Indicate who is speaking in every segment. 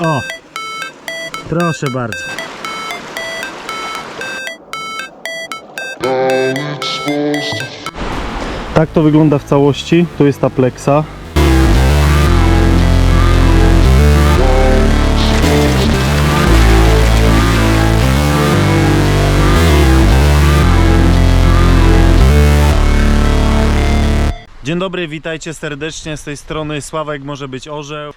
Speaker 1: O! Proszę bardzo. Tak to wygląda w całości. Tu jest ta pleksa. Dzień dobry, witajcie serdecznie z tej strony Sławek może być orzeł.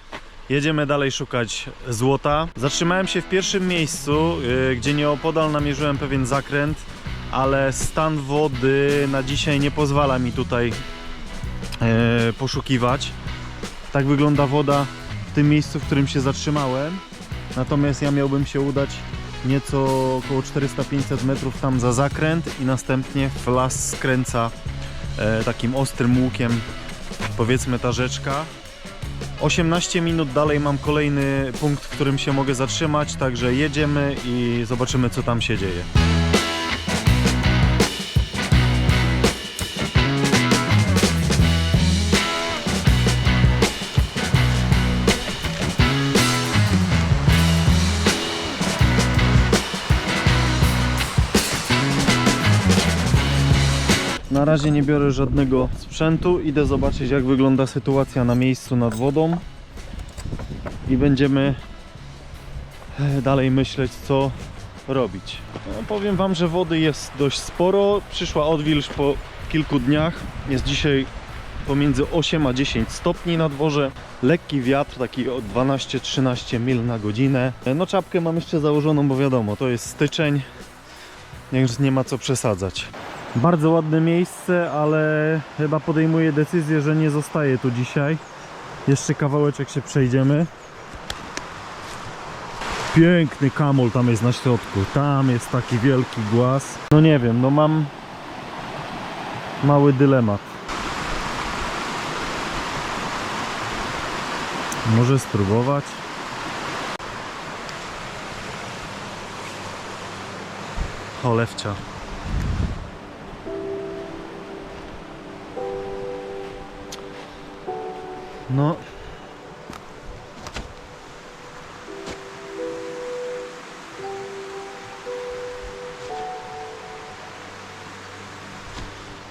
Speaker 1: Jedziemy dalej szukać złota. Zatrzymałem się w pierwszym miejscu, yy, gdzie nieopodal namierzyłem pewien zakręt, ale stan wody na dzisiaj nie pozwala mi tutaj yy, poszukiwać. Tak wygląda woda w tym miejscu, w którym się zatrzymałem. Natomiast ja miałbym się udać nieco około 400-500 metrów tam za zakręt i następnie w las skręca e, takim ostrym łukiem powiedzmy ta rzeczka 18 minut dalej mam kolejny punkt, w którym się mogę zatrzymać, także jedziemy i zobaczymy co tam się dzieje. Na razie nie biorę żadnego sprzętu, idę zobaczyć jak wygląda sytuacja na miejscu nad wodą i będziemy e, dalej myśleć co robić. No, powiem Wam, że wody jest dość sporo, przyszła odwilż po kilku dniach, jest dzisiaj pomiędzy 8 a 10 stopni na dworze, lekki wiatr, taki o 12-13 mil na godzinę. E, No czapkę mam jeszcze założoną, bo wiadomo, to jest styczeń, więc nie ma co przesadzać. Bardzo ładne miejsce, ale chyba podejmuję decyzję, że nie zostaję tu dzisiaj. Jeszcze kawałeczek się przejdziemy. Piękny kamol tam jest na środku. Tam jest taki wielki głaz. No nie wiem, no mam mały dylemat. Może spróbować. Cholewcia. No.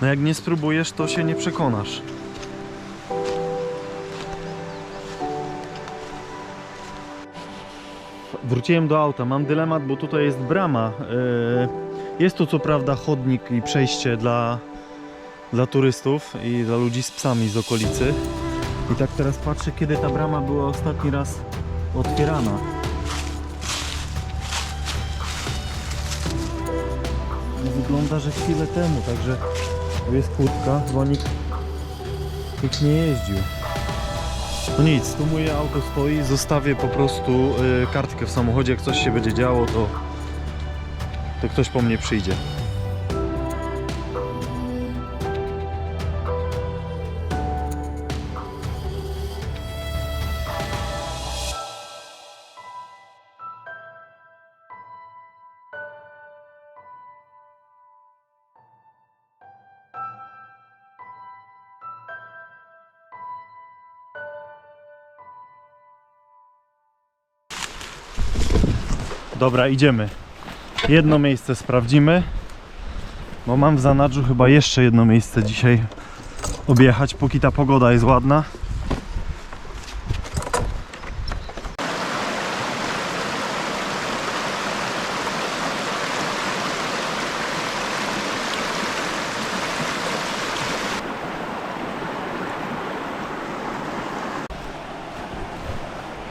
Speaker 1: No jak nie spróbujesz, to się nie przekonasz. Wróciłem do auta. Mam dylemat, bo tutaj jest brama. Yy, Jest tu co prawda chodnik i przejście dla, dla turystów i dla ludzi z psami z okolicy. I tak teraz patrzę, kiedy ta brama była ostatni raz otwierana. Wygląda, że chwilę temu, także tu jest kurtka, bo nikt, nikt nie jeździł. No nic, tu moje auto stoi, zostawię po prostu y, kartkę w samochodzie, jak coś się będzie działo, to, to ktoś po mnie przyjdzie. Dobra, idziemy. Jedno miejsce sprawdzimy, bo mam w zanadrzu chyba jeszcze jedno miejsce dzisiaj objechać, póki ta pogoda jest ładna.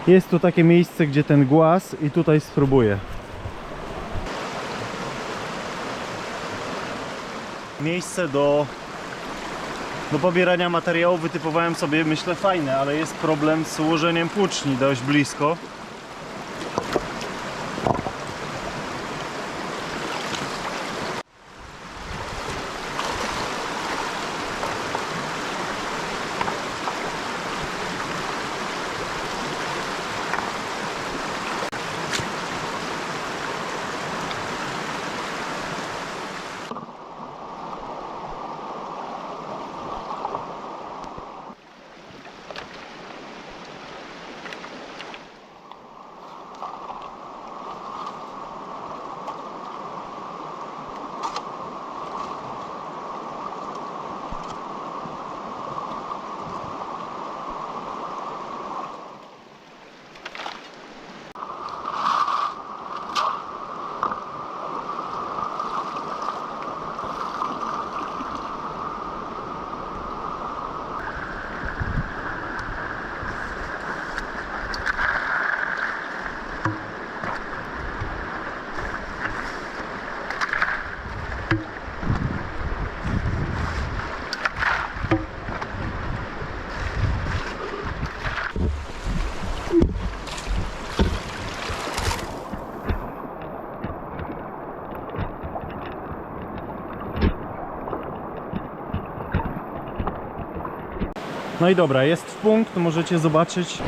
Speaker 1: Jest tu takie miejsce, gdzie ten głaz i tutaj spróbuję. Miejsce do, do pobierania materiałów wytypowałem sobie, myślę, fajne, ale jest problem z ułożeniem płuczni dość blisko. No i dobra, jest w punkt, możecie zobaczyć.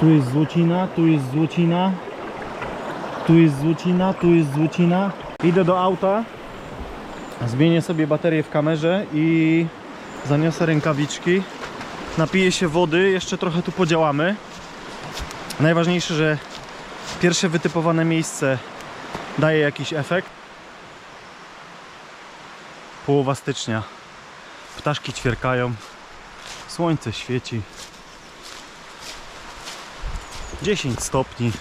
Speaker 1: Tu jest złocina, tu jest złocina. Tu jest złocina, tu jest złocina. Idę do auta. Zmienię sobie baterię w kamerze i zaniosę rękawiczki. Napiję się wody, jeszcze trochę tu podziałamy. Najważniejsze, że pierwsze wytypowane miejsce daje jakiś efekt. Połowa stycznia. Ptaszki ćwierkają. Słońce świeci. 10 stopni.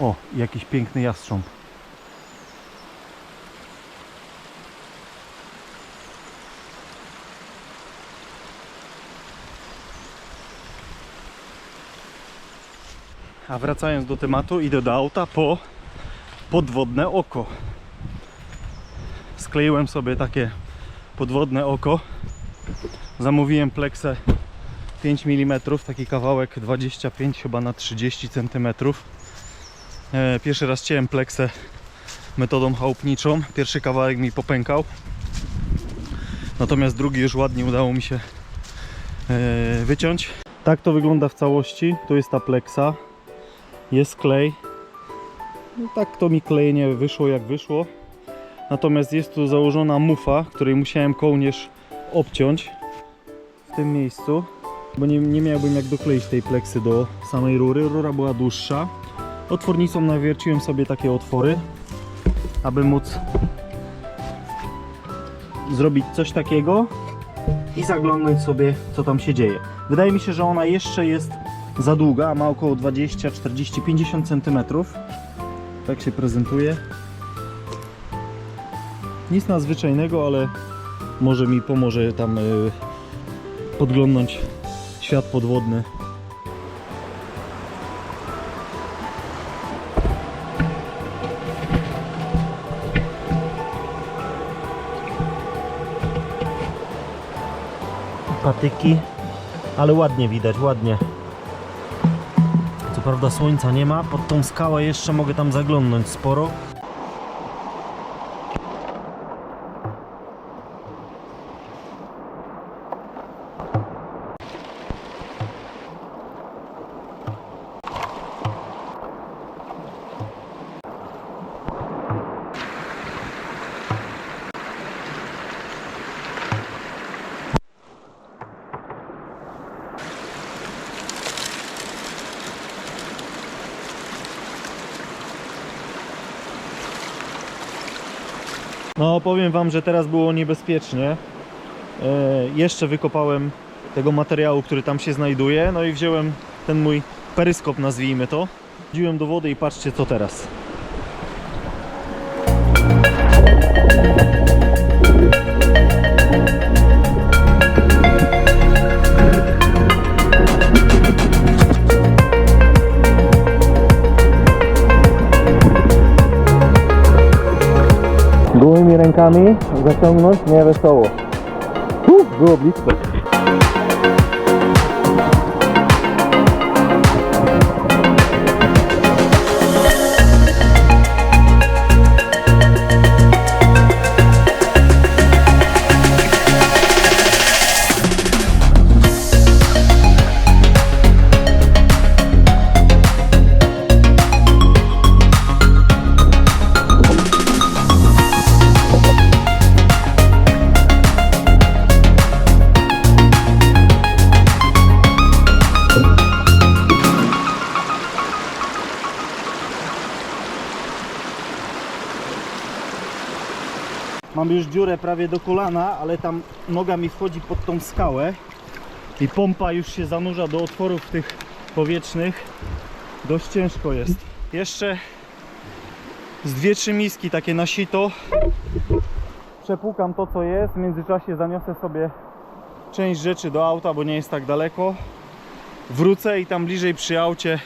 Speaker 1: O, jakiś piękny jastrząb. A wracając do tematu, idę do auta po podwodne oko. Skleiłem sobie takie podwodne oko. Zamówiłem pleksę 5 mm, taki kawałek 25 chyba na 30 cm. E, Pierwszy raz cięłem pleksę metodą chałupniczą. Pierwszy kawałek mi popękał. Natomiast drugi już ładnie udało mi się e, wyciąć. Tak to wygląda w całości. Tu jest ta pleksa. Jest klej. No tak to mi klejenie wyszło jak wyszło. Natomiast jest tu założona mufa, której musiałem kołnierz obciąć w tym miejscu, bo nie, nie miałbym jak dokleić tej pleksy do samej rury. Rura była dłuższa. Otwornicą nawierciłem sobie takie otwory, aby móc zrobić coś takiego i zaglądnąć sobie co tam się dzieje. Wydaje mi się, że ona jeszcze jest za długa, ma około 20, 40, 50 cm. Tak się prezentuje. Nic nadzwyczajnego, ale może mi pomoże tam y, podglądnąć świat podwodny. Patyki, ale ładnie widać, ładnie. Prawda słońca nie ma, pod tą skałę jeszcze mogę tam zaglądnąć sporo. No powiem wam, że teraz było niebezpiecznie. E, jeszcze wykopałem tego materiału, który tam się znajduje, no i wziąłem ten mój peryskop, nazwijmy to. Wziąłem do wody i patrzcie co teraz. Rękami zaciągnąć nie wesoło. Uf, było blisko. Mam już dziurę prawie do kolana, ale tam noga mi wchodzi pod tą skałę i pompa już się zanurza do otworów tych powietrznych. Dość ciężko jest. Jeszcze z dwie, trzy miski takie na sito. Przepłukam to co jest, w międzyczasie zaniosę sobie część rzeczy do auta, bo nie jest tak daleko. Wrócę i tam bliżej przy aucie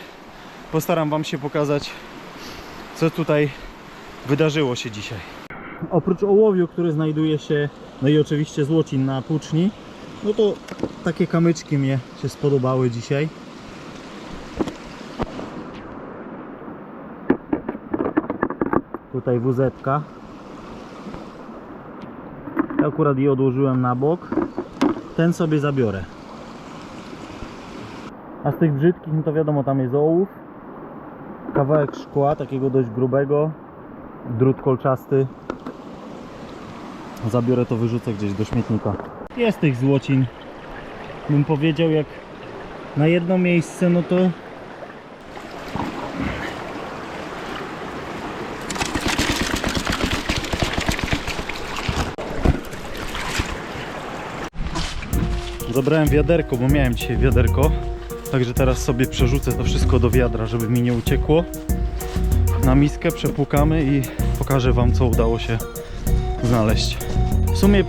Speaker 1: postaram Wam się pokazać co tutaj wydarzyło się dzisiaj oprócz ołowiu, który znajduje się, no i oczywiście złocin na płuczni, no to takie kamyczki mnie się spodobały dzisiaj.
Speaker 2: Tutaj wuzetka. Ja akurat je odłożyłem na bok. Ten sobie zabiorę. A z tych brzydkich, no to wiadomo, tam jest ołów, kawałek szkła, takiego dość grubego, drut kolczasty, Zabiorę to, wyrzucę gdzieś do śmietnika. Jest tych złocin. Bym powiedział, jak na jedno miejsce, no to Zabrałem wiaderko, bo miałem dzisiaj wiaderko. Także teraz sobie przerzucę to wszystko do wiadra, żeby mi nie uciekło. Na miskę przepłukamy i pokażę Wam, co udało się znaleźć. Sumie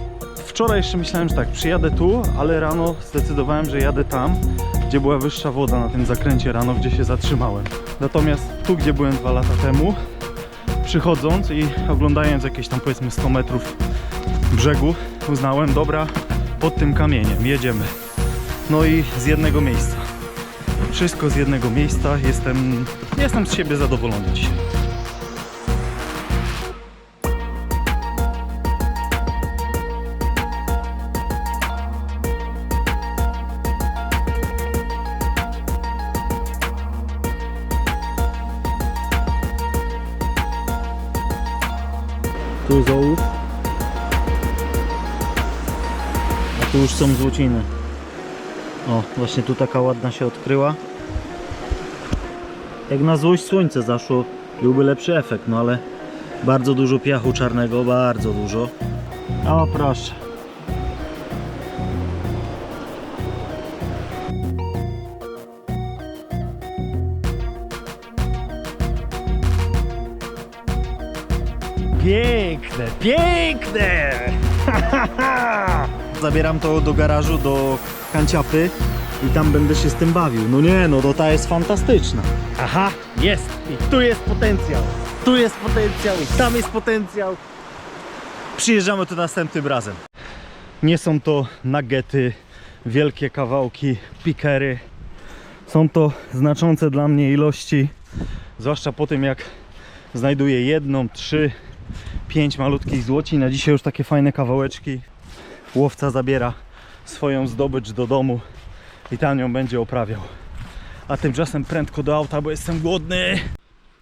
Speaker 2: wczoraj jeszcze myślałem, że tak, przyjadę tu, ale rano zdecydowałem, że jadę tam, gdzie była wyższa woda na tym zakręcie rano, gdzie się zatrzymałem. Natomiast tu, gdzie byłem dwa lata temu, przychodząc i oglądając jakieś tam powiedzmy 100 metrów brzegu, uznałem, dobra, pod tym kamieniem jedziemy. No i z jednego miejsca. Wszystko z jednego miejsca. Jestem, jestem z siebie zadowolony dzisiaj. Tu jest ołów. A tu już są złociny. O, właśnie tu taka ładna się odkryła. Jak na złość słońce zaszło, byłby lepszy efekt, no ale bardzo dużo piachu czarnego, bardzo dużo. O, proszę. Piękne, piękne! Zabieram to do garażu, do kanciapy i tam będę się z tym bawił. No nie, no to ta jest fantastyczna. Aha, jest! I tu jest potencjał. Tu jest potencjał i tam jest potencjał. Przyjeżdżamy tu następnym razem. Nie są to nuggety, wielkie kawałki, pikery. Są to znaczące dla mnie ilości, zwłaszcza po tym jak znajduję jedną, trzy, pięć malutkich złoci. Na dzisiaj już takie fajne kawałeczki. Łowca zabiera swoją zdobycz do domu i tam ją będzie oprawiał. A tymczasem prędko do auta, bo jestem głodny.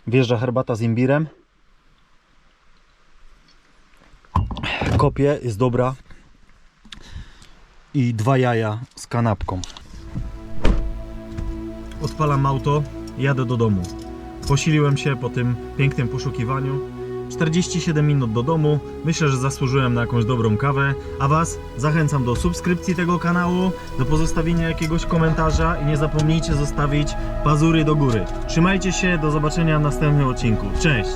Speaker 2: Wjeżdża herbata z imbirem. Kopie jest dobra. I dwa jaja z kanapką. Odpalam auto, jadę do domu. Posiliłem się po tym pięknym poszukiwaniu. 47 minut do domu. Myślę, że zasłużyłem na jakąś dobrą kawę. A Was zachęcam do subskrypcji tego kanału, do pozostawienia jakiegoś komentarza i nie zapomnijcie zostawić pazury do góry. Trzymajcie się, do zobaczenia w następnym odcinku. Cześć!